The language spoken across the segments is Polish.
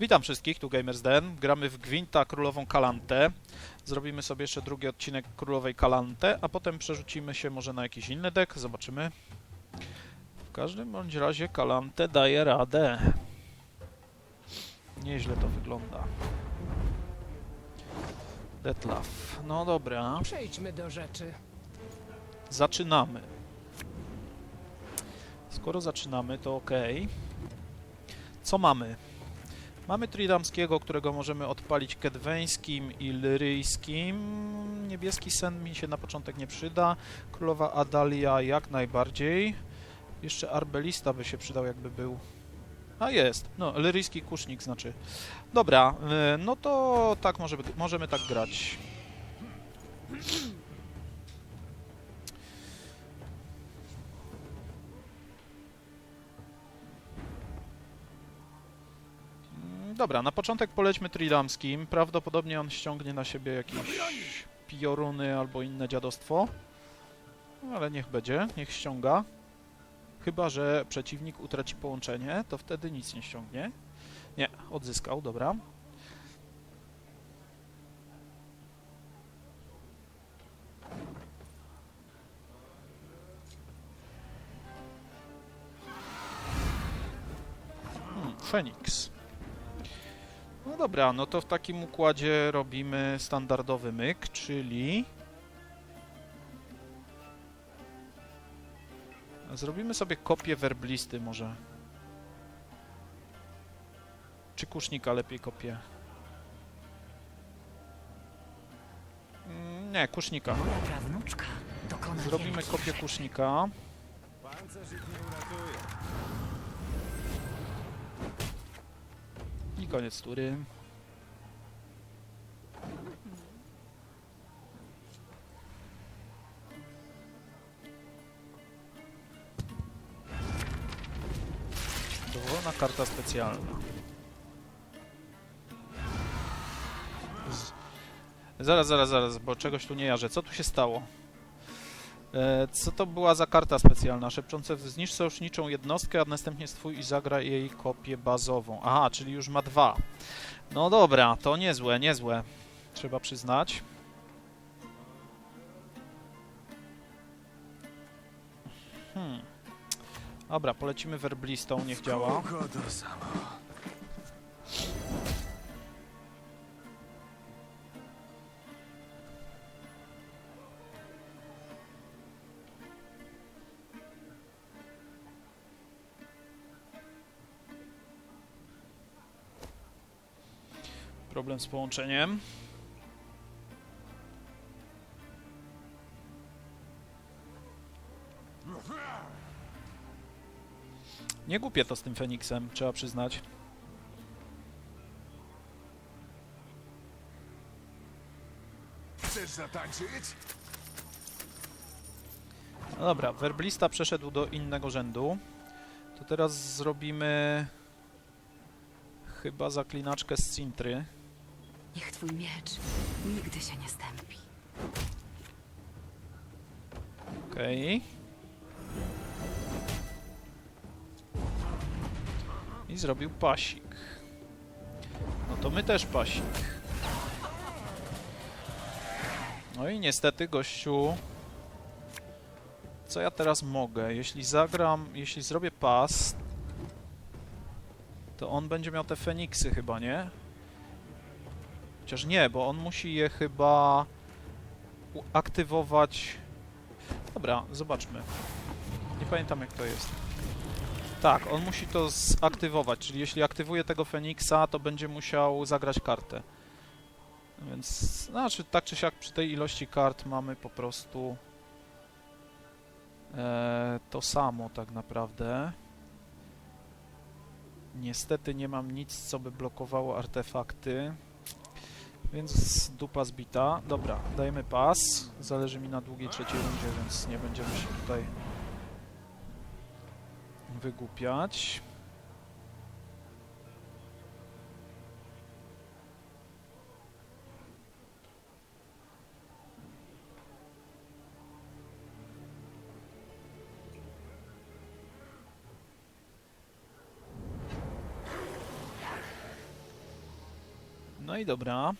Witam wszystkich, tu GamersDen. Gramy w Gwinta Królową Kalantę. Zrobimy sobie jeszcze drugi odcinek Królowej Kalantę, a potem przerzucimy się może na jakiś inny deck, zobaczymy. W każdym bądź razie Kalantę daje radę. Nieźle to wygląda. Detlaf. No dobra, Przejdźmy do rzeczy. zaczynamy. Skoro zaczynamy, to ok. Co mamy? Mamy Tridamskiego, którego możemy odpalić kedweńskim i lyryjskim. Niebieski sen mi się na początek nie przyda. Królowa Adalia jak najbardziej. Jeszcze Arbelista by się przydał, jakby był. A jest, no, lyryjski kusznik znaczy. Dobra, y, no to tak może, możemy tak grać. Dobra, na początek polećmy Tridamskim. Prawdopodobnie on ściągnie na siebie jakieś pioruny albo inne dziadostwo. Ale niech będzie, niech ściąga. Chyba, że przeciwnik utraci połączenie, to wtedy nic nie ściągnie. Nie, odzyskał, dobra. Hmm, Feniks. Dobra, no to w takim układzie robimy standardowy myk, czyli... Zrobimy sobie kopię werblisty może. Czy kusznika lepiej kopię? Mm, Nie, kusznika. Zrobimy kopię kusznika. I koniec tury. Dowolna karta specjalna. Zaraz, zaraz, zaraz, bo czegoś tu nie jarzę. Co tu się stało? E, co to była za karta specjalna? Szepczące zniszcz sojuszniczą jednostkę, a następnie stwój i zagra jej kopię bazową. Aha, czyli już ma dwa. No dobra, to niezłe, niezłe. Trzeba przyznać. Hmm. Dobra, polecimy werblistą, niech działa. Problem z połączeniem. Nie głupie to z tym Feniksem, trzeba przyznać. Chcesz zatańczyć? No dobra, werblista przeszedł do innego rzędu. To teraz zrobimy chyba zaklinaczkę z Cintry. Niech twój miecz nigdy się nie stępi. Okej. I zrobił pasik. No to my też pasik. No i niestety, gościu... Co ja teraz mogę? Jeśli zagram, jeśli zrobię pas, to on będzie miał te Feniksy chyba, nie? Chociaż nie, bo on musi je chyba aktywować... Dobra, zobaczmy. Nie pamiętam jak to jest. Tak, on musi to zaktywować, czyli jeśli aktywuje tego Feniksa, to będzie musiał zagrać kartę. Więc, znaczy, tak czy siak przy tej ilości kart mamy po prostu e, to samo tak naprawdę. Niestety nie mam nic, co by blokowało artefakty. Więc dupa zbita. Dobra, dajemy pas. Zależy mi na długiej trzeciej rundzie, więc nie będziemy się tutaj wygłupiać. No i dobra.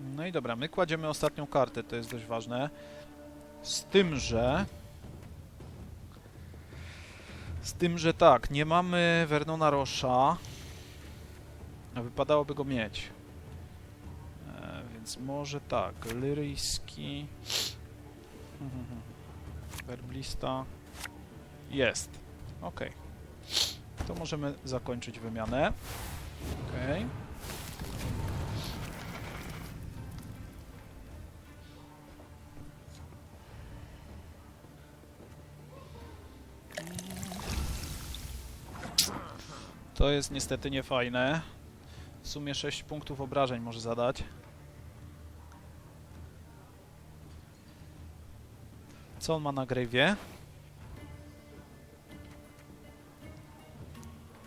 No i dobra, my kładziemy ostatnią kartę, to jest dość ważne. Z tym, że... Z tym, że tak, nie mamy Vernona Rosza, a wypadałoby go mieć. E, więc może tak, Lyryjski... Werblista... Jest. Ok. To możemy zakończyć wymianę. Ok. To jest niestety niefajne. W sumie 6 punktów obrażeń może zadać. Co on ma na grave'ie?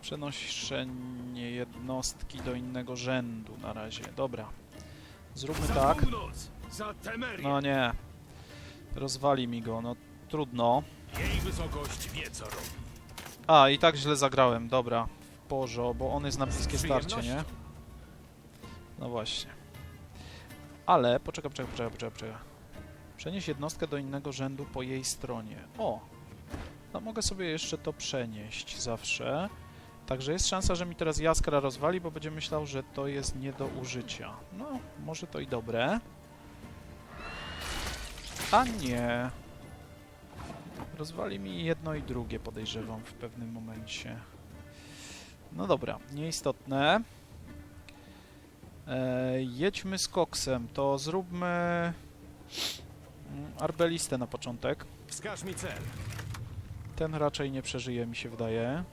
Przenoszenie jednostki do innego rzędu na razie. Dobra. Zróbmy tak. No nie. Rozwali mi go, no trudno. A, i tak źle zagrałem, dobra. Porzo, bo on jest na bliskie starcie, nie? No właśnie. Ale, poczekaj, poczekaj, poczekaj, poczekaj, poczekaj. Przenieś jednostkę do innego rzędu po jej stronie. O! No mogę sobie jeszcze to przenieść zawsze. Także jest szansa, że mi teraz Jaskra rozwali, bo będzie myślał, że to jest nie do użycia. No, może to i dobre. A nie. Rozwali mi jedno i drugie, podejrzewam, w pewnym momencie. No dobra, nieistotne. E, jedźmy z koksem, to zróbmy mm, arbelistę na początek. Wskaż mi cel. Ten raczej nie przeżyje, mi się wydaje.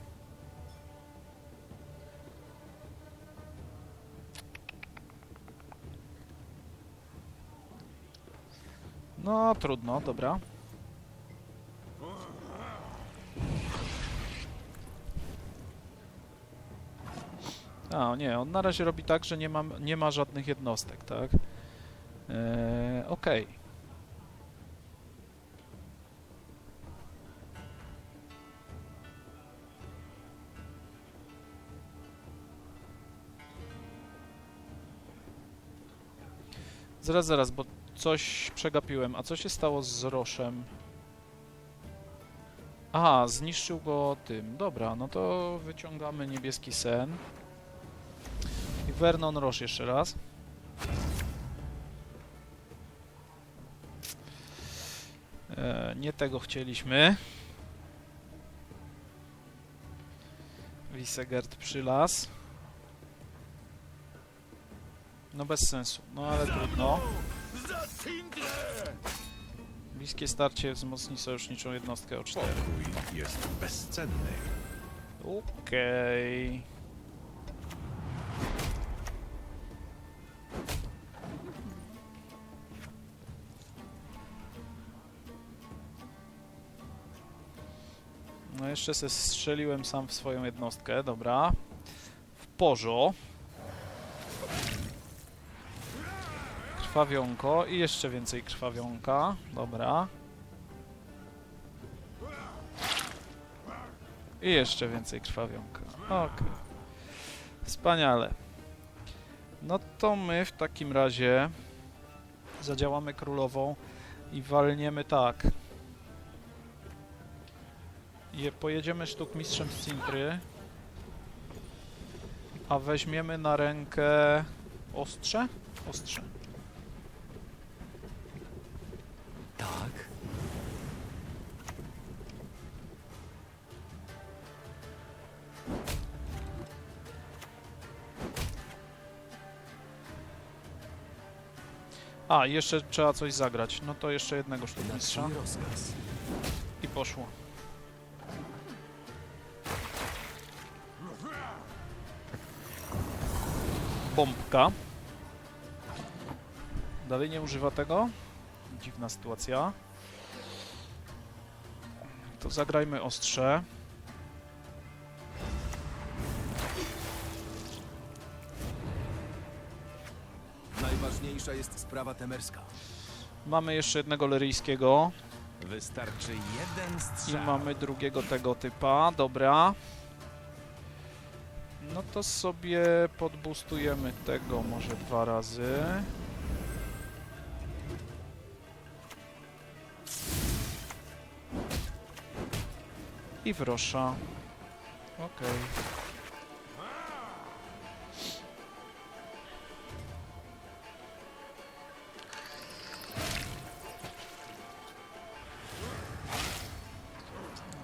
No, trudno, dobra. A, nie, on na razie robi tak, że nie ma, nie ma żadnych jednostek, tak? Eee, Okej. Zaraz, zaraz, bo coś przegapiłem. A co się stało z Roszem? Aha, zniszczył go tym. Dobra, no to wyciągamy niebieski sen. Vernon Roche jeszcze raz. E, nie tego chcieliśmy. Wisegard przylas. No bez sensu, no ale trudno. Bliskie starcie wzmocni sojuszniczą jednostkę o 4. Pokój jest bezcenny. Okej. No jeszcze se strzeliłem sam w swoją jednostkę, dobra. W porzo. Krwawionko i jeszcze więcej krwawionka, dobra. I jeszcze więcej krwawionka. Okej. Wspaniale. No to my w takim razie zadziałamy królową i walniemy tak. Je, pojedziemy sztukmistrzem z Cintry, a weźmiemy na rękę ostrze? Ostrze. Tak. A, jeszcze trzeba coś zagrać. No to jeszcze jednego sztukmistrza i poszło. Bombka. Dalej nie używa tego. Dziwna sytuacja. To zagrajmy ostrze. Najważniejsza jest sprawa temerska. Mamy jeszcze jednego leryjskiego. Wystarczy jeden I strzał. mamy drugiego tego typa. Dobra. No to sobie podbustujemy tego może dwa razy. I wrosza. Okej.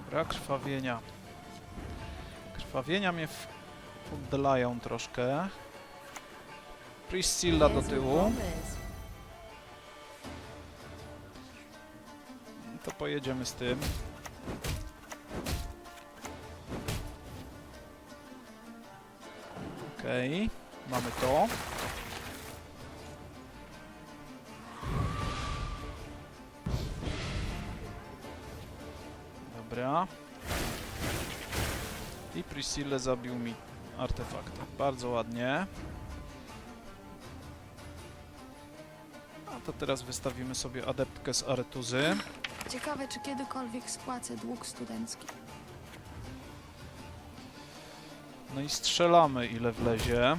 Dobra, krwawienia. Krwawienia mnie w- oddalają troszkę. Priscilla do tyłu. To pojedziemy z tym. Okej, mamy to. Dobra. I Priscilla zabił mi artefakt. Bardzo ładnie. A to teraz wystawimy sobie adeptkę z Aretuzy. Ciekawe, czy kiedykolwiek spłacę dług studencki. No i strzelamy ile wlezie.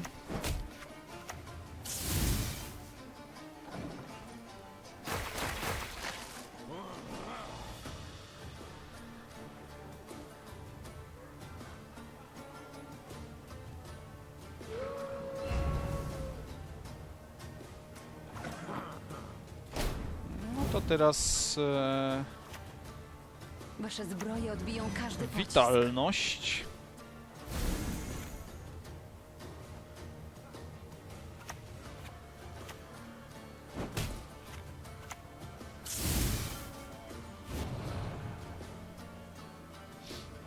Teraz e, Wasze zbroje odbiją każdy pocisk. witalność.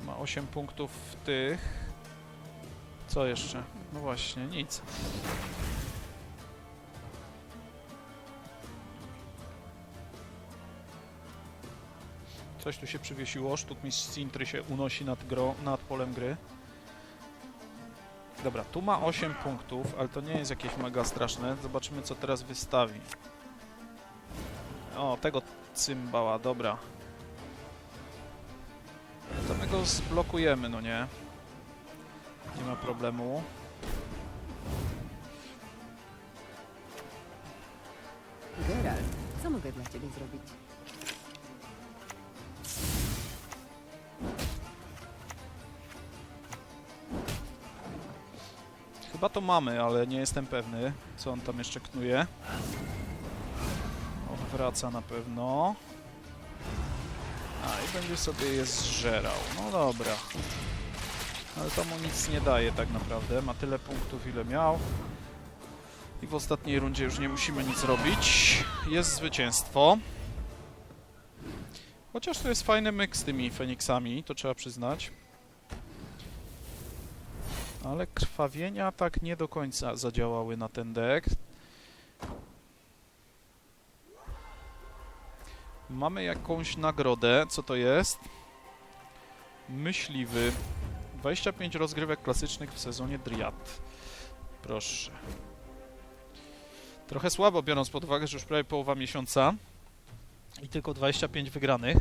Ma 8 punktów w tych. Co jeszcze? No właśnie, nic. Coś tu się przywiesiło, sztuk mistrz Sintry się unosi nad, gro, nad polem gry. Dobra, tu ma 8 punktów, ale to nie jest jakieś mega straszne. Zobaczymy, co teraz wystawi. O, tego cymbała, dobra. To my go zblokujemy, no nie? Nie ma problemu. Geralt, co mogę dla ciebie zrobić? To mamy, ale nie jestem pewny, co on tam jeszcze knuje. Odwraca na pewno. A, i będzie sobie je zżerał. No dobra. Ale to mu nic nie daje tak naprawdę. Ma tyle punktów, ile miał. I w ostatniej rundzie już nie musimy nic robić. Jest zwycięstwo. Chociaż to jest fajny myk z tymi Feniksami, to trzeba przyznać. Ale krwawienia tak nie do końca zadziałały na ten deck. Mamy jakąś nagrodę. Co to jest? Myśliwy. 25 rozgrywek klasycznych w sezonie Driad. Proszę. Trochę słabo, biorąc pod uwagę, że już prawie połowa miesiąca i tylko 25 wygranych.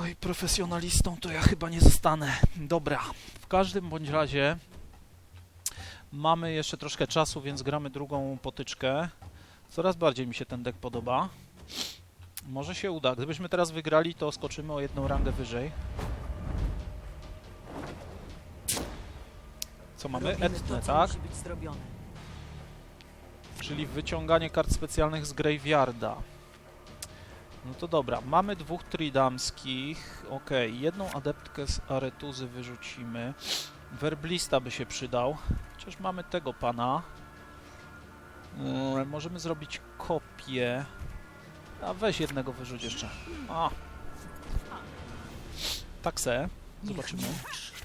Oj, profesjonalistą to ja chyba nie zostanę. Dobra, w każdym bądź razie mamy jeszcze troszkę czasu, więc gramy drugą potyczkę. Coraz bardziej mi się ten deck podoba. Może się uda. Gdybyśmy teraz wygrali, to skoczymy o jedną rangę wyżej. Co mamy? Robimy to, co tak? Czyli wyciąganie kart specjalnych z Graveyarda. No to dobra, mamy dwóch tridamskich. Okej, jedną adeptkę z Aretuzy wyrzucimy. Werblista by się przydał. Chociaż mamy tego pana. Mm, możemy zrobić kopię. A weź jednego wyrzuć jeszcze. A. Tak se. Zobaczymy.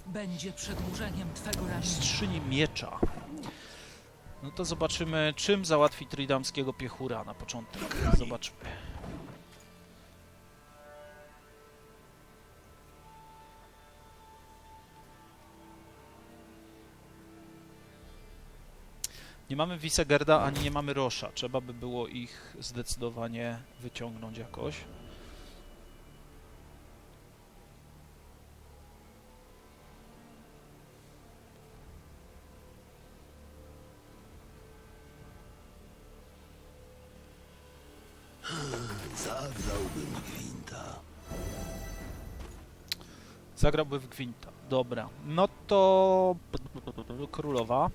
będzie przedłużeniem twego ramienia. Strzyni miecza. No to zobaczymy, czym załatwi tridamskiego piechura na początek. Zobaczmy. Nie mamy Wisegerda, ani nie mamy Rosza. Trzeba by było ich zdecydowanie wyciągnąć jakoś. Zagrałbym gwinta. Zagrałby w Gwinta. Dobra. No to... Królowa.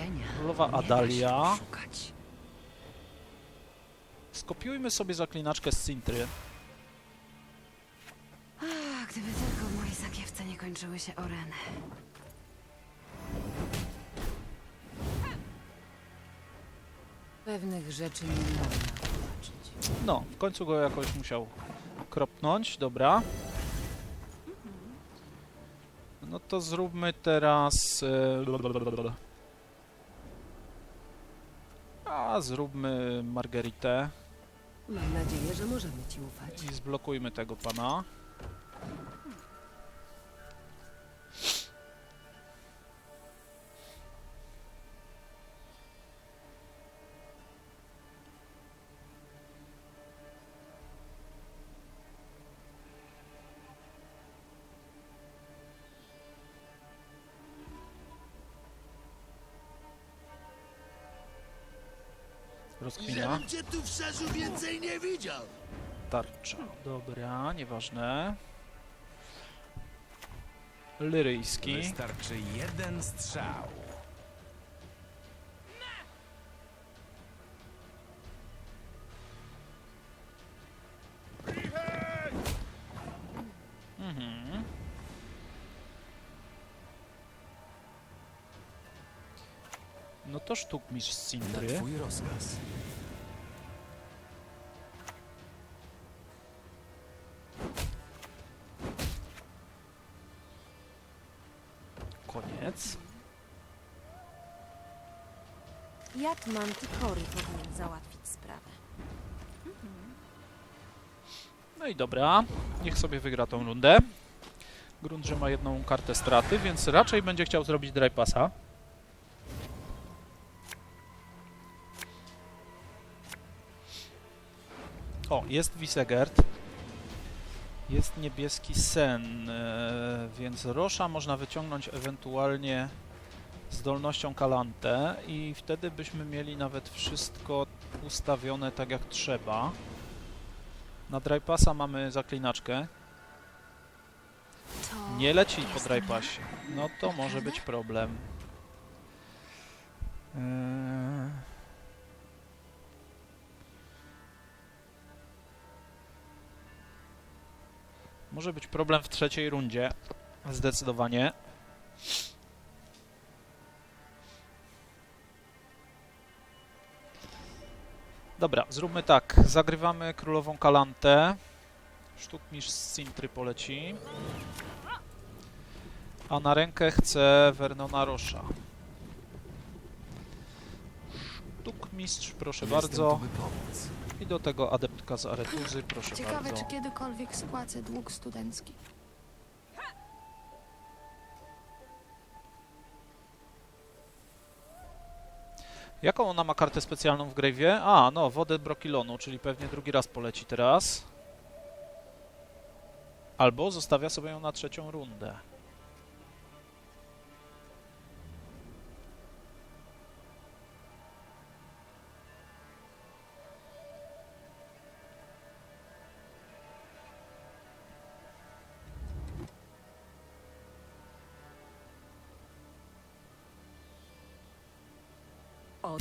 Przeznaczenia. Królowa Adalia. Szukać. Skopiujmy sobie zaklinaczkę z Sintry. Ach, gdyby tylko w mojej sakiewce nie kończyły się oreny. Pewnych rzeczy nie można zobaczyć. No, w końcu go jakoś musiał kropnąć. Dobra. No to zróbmy teraz... e, A, zróbmy Margaritę Mam nadzieję, że możemy ci ufać. i zblokujmy tego pana. Cię tu w szerzu więcej nie widział. Tarcza. Dobra, nieważne. Lyryjski. Wystarczy jeden strzał. Mhm. No to sztukmistrz z Na twój rozkaz. Jatman Tikory powinien załatwić sprawę. No i dobra. Niech sobie wygra tą rundę. Grunt, że ma jedną kartę straty, więc raczej będzie chciał zrobić dry passa. O, jest Wisegerd. Jest niebieski sen, e, więc Rosza można wyciągnąć ewentualnie zdolnością Kalantę i wtedy byśmy mieli nawet wszystko ustawione tak jak trzeba. Na Drypasa mamy zaklinaczkę. Nie leci po jest Drypasie. No to może Naprawdę? być problem. Eee... Może być problem w trzeciej rundzie. Zdecydowanie. Dobra, zróbmy tak. Zagrywamy królową Kalantę. Sztukmistrz z Sintry poleci. A na rękę chcę Vernona Rosza. Sztukmistrz, proszę Jestem bardzo. I do tego adeptka z Aretuzy, proszę Ciekawe, bardzo. czy kiedykolwiek spłacę dług studencki. Jaką ona ma kartę specjalną w Grave'ie? A, no, wodę Brokilonu, czyli pewnie drugi raz poleci teraz. Albo zostawia sobie ją na trzecią rundę.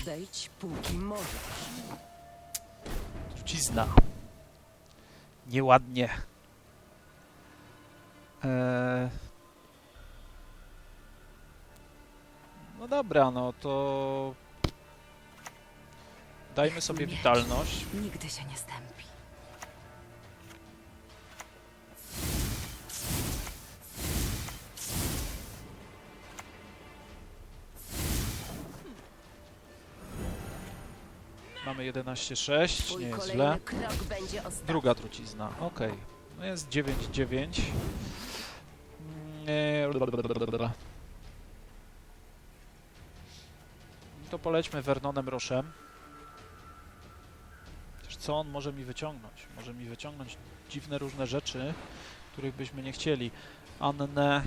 Odejdź, póki możesz. Trucizna. Nieładnie. Eee... No dobra, no to... Dajmy sobie witalność. Nigdy się nie stępi. Mamy 11,6, Twój nie jest źle. Druga trucizna, okej. No jest 9,9. Mm. To polećmy Vernonem Roszem. Chociaż co on może mi wyciągnąć? Może mi wyciągnąć dziwne różne rzeczy, których byśmy nie chcieli. Annę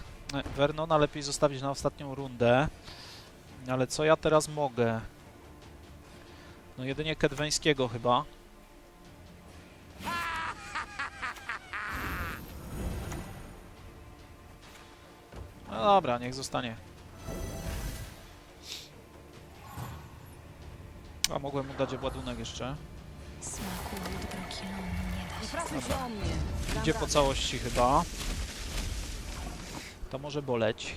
Vernona lepiej zostawić na ostatnią rundę. Ale co ja teraz mogę? No jedynie Kedweńskiego chyba. No dobra, niech zostanie. A mogłem mu dać ładunek jeszcze. Smaku nie da się. Dam Idzie po całości chyba. To może boleć.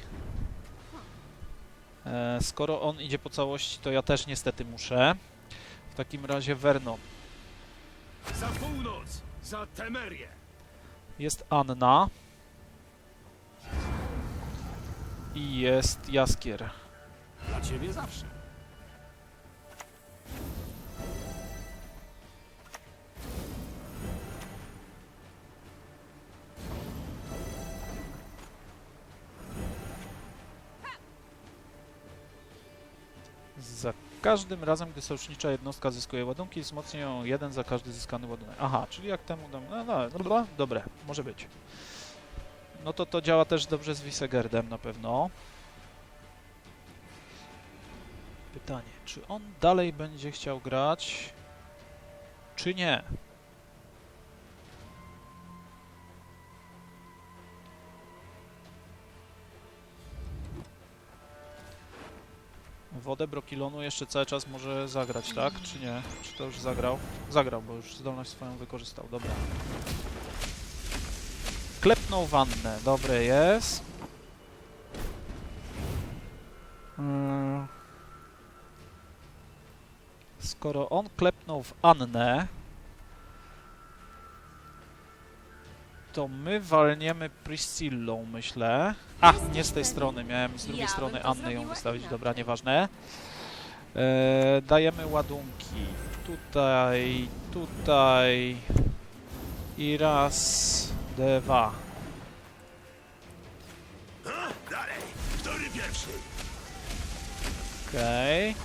E, skoro on idzie po całości, to ja też niestety muszę. W takim razie Verno. Za północ! Za Temerię! Jest Anna. I jest Jaskier. Dla ciebie zawsze. Każdym razem, gdy sojusznicza jednostka zyskuje ładunki, wzmocni ją jeden za każdy zyskany ładunek. Aha, czyli jak temu dam... No, no, dobra, dobre, może być. No to to działa też dobrze z Wisegerdem na pewno. Pytanie, czy on dalej będzie chciał grać, czy nie? Wodę Brokilonu jeszcze cały czas może zagrać, tak? Czy nie? Czy to już zagrał? Zagrał, bo już zdolność swoją wykorzystał. Dobra. Klepnął wannę. Dobre jest. Mm. Skoro on klepnął w Annę, to my walniemy Priscillą, myślę. A, nie z tej strony, miałem z drugiej strony to Anny ją wystawić, dobra, nieważne. E, dajemy ładunki. Tutaj, tutaj i raz, dwa. Dalej! Który pierwszy? Okej.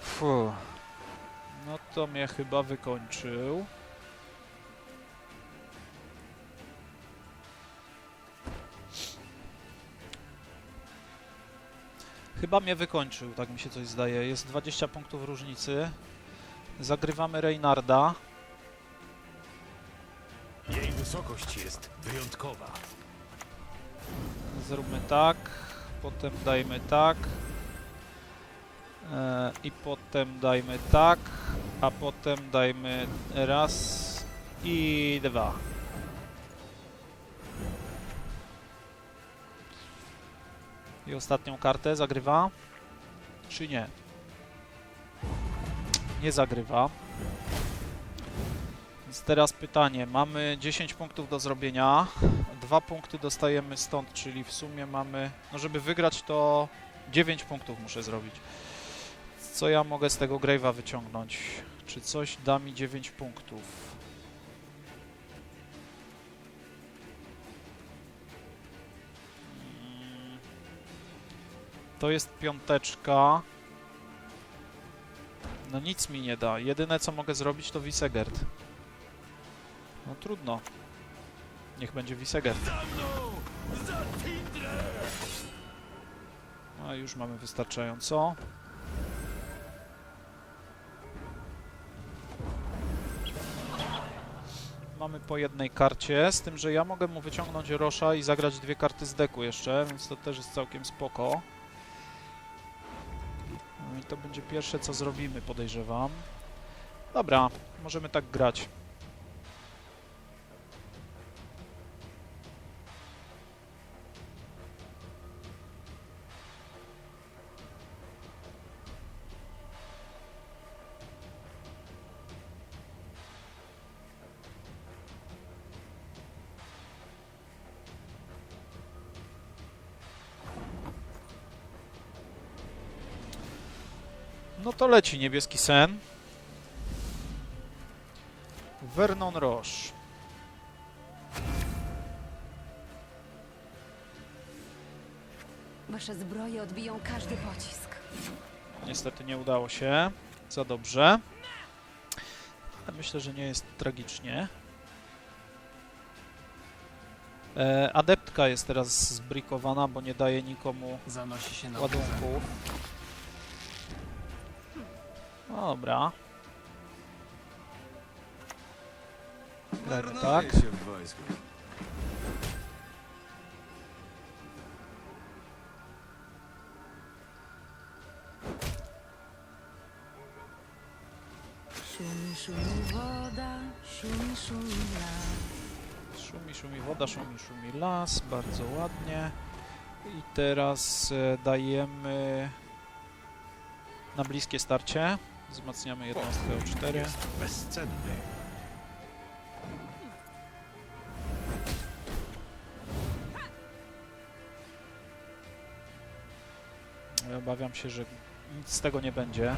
Fuh. No to mnie chyba wykończył. Chyba mnie wykończył, tak mi się coś zdaje. Jest 20 punktów różnicy. Zagrywamy Reynarda. Jej wysokość jest wyjątkowa. Zróbmy tak, potem dajmy tak. E, I potem dajmy tak, a potem dajmy raz i dwa. I ostatnią kartę zagrywa, czy nie? Nie zagrywa. Więc teraz pytanie. Mamy 10 punktów do zrobienia. Dwa punkty dostajemy stąd, czyli w sumie mamy... No żeby wygrać to 9 punktów muszę zrobić. Co ja mogę z tego Grave'a wyciągnąć? Czy coś da mi 9 punktów? Mm. To jest piąteczka. No nic mi nie da. Jedyne co mogę zrobić to Wisegard. No trudno. Niech będzie Tindrę! A już mamy wystarczająco. Mamy po jednej karcie, z tym, że ja mogę mu wyciągnąć Rosza i zagrać dwie karty z deku jeszcze, więc to też jest całkiem spoko. No i to będzie pierwsze, co zrobimy, podejrzewam. Dobra, możemy tak grać. Leci niebieski sen. Vernon Roche. Wasze zbroje odbiją każdy pocisk. Niestety nie udało się. Za dobrze. Ale myślę, że nie jest tragicznie. E, adeptka jest teraz zbrikowana, bo nie daje nikomu Zanosi się na ładunków. Dobra. Grajmy tak. się w wojsku. Szumi, szumi woda, szumi, szumi las. Szumi, szumi woda, szumi, szumi las. Bardzo ładnie. I teraz e, dajemy na bliskie starcie. Wzmacniamy jednostkę o 4. Jest bezcenny. Obawiam się, że nic z tego nie będzie.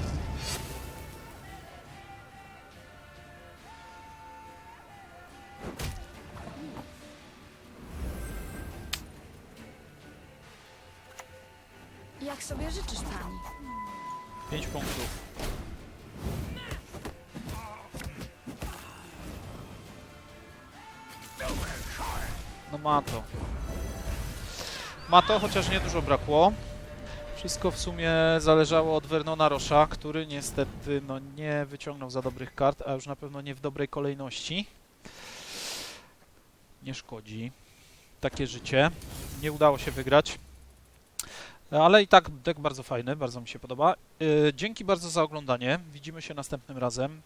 Jak sobie życzysz? Ma to. Ma to, chociaż nie dużo brakło. Wszystko w sumie zależało od Vernona Rosza, który niestety no, nie wyciągnął za dobrych kart, a już na pewno nie w dobrej kolejności. Nie szkodzi. Takie życie. Nie udało się wygrać. Ale i tak deck bardzo fajny, bardzo mi się podoba. Yy, dzięki bardzo za oglądanie. Widzimy się następnym razem.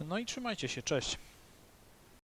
No i trzymajcie się, cześć.